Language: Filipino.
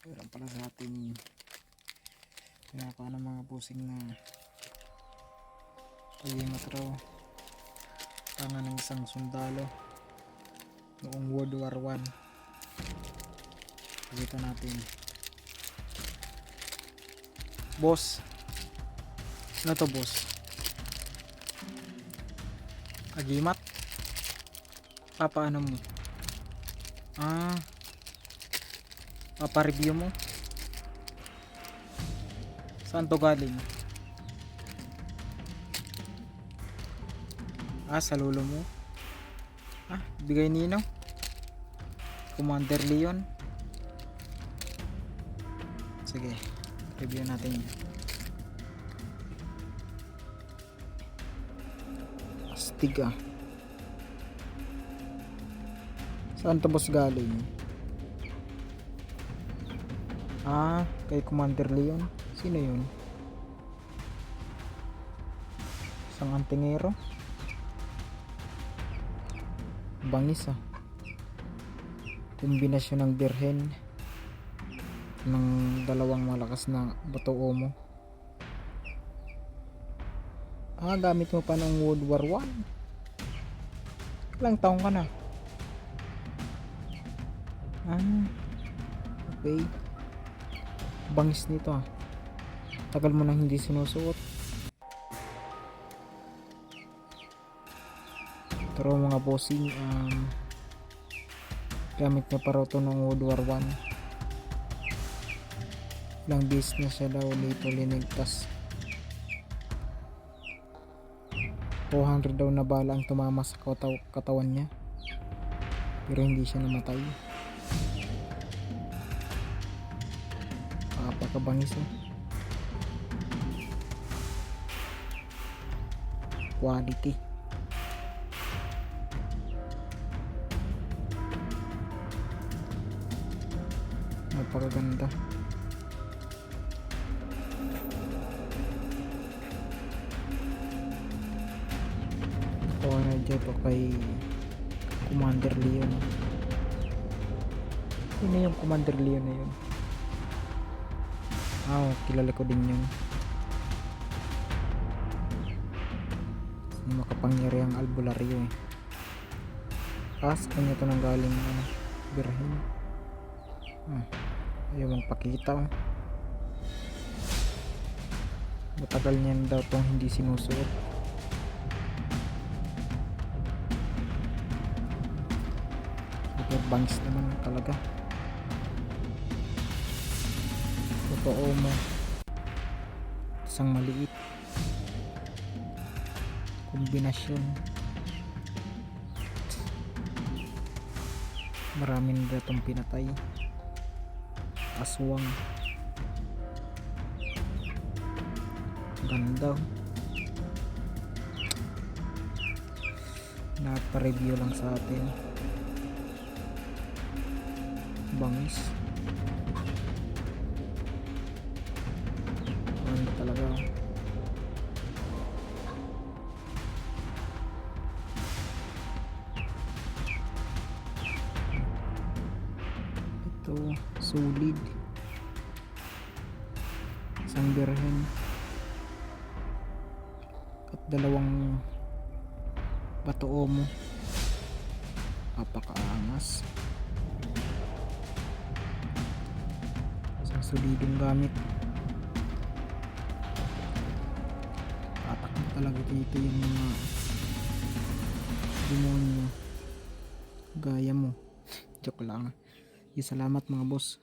Meron pala sa ating pinapa ng mga pusing na pagimat raw. Tangan ng isang sundalo noong World War 1. Kita natin. Boss. Ano to boss? Agimat? Papaano mo? Ah. Papareview mo? Saan to galing? Ah, sa lolo mo? Ah, bigay nino? Commander Leon? Sige, review natin yan. Astig ah. Saan to boss galing? Ah, kay Commander Leon. Sino yun? Isang antingero? Bangis ah. Kombinasyon ng birhen ng dalawang malakas na bato omo. Ah, gamit mo pa ng World War 1. Ilang taong ka na? Ah, okay. Bangis nito ah. Tagal mo nang hindi sinusuot. Pero mga bossing, um, gamit niya pa raw to ng World War 1. Ilang beses na siya daw dito linigtas. 400 daw na bala ang tumama sa kataw katawan niya. Pero hindi siya namatay. Napakabangis eh. Quality. Napakaganda. Ito na dito kay Commander Leon. Sino yung Commander Leon na yun? Ah, oh, kilala ko din yun. Yung makapangyarihang albularyo eh. Sa kanya to nang galing ano, birhen. Ah, ayaw mong pakita. oh. Matagal niyan daw tong hindi sinusuot. Bangs naman talaga. Totoo mo. Isang maliit. Kombinasyon. Marami na datong pinatay. Aswang. Ganda. Napa-review lang sa atin. Bangis. Talaga. Ito, solid. Isang birhen. At dalawang bato mo. Napakaangas. Isang solidong gamit. Talaga dito yung mga demonyo. Gaya mo. Joke lang. Salamat mga boss.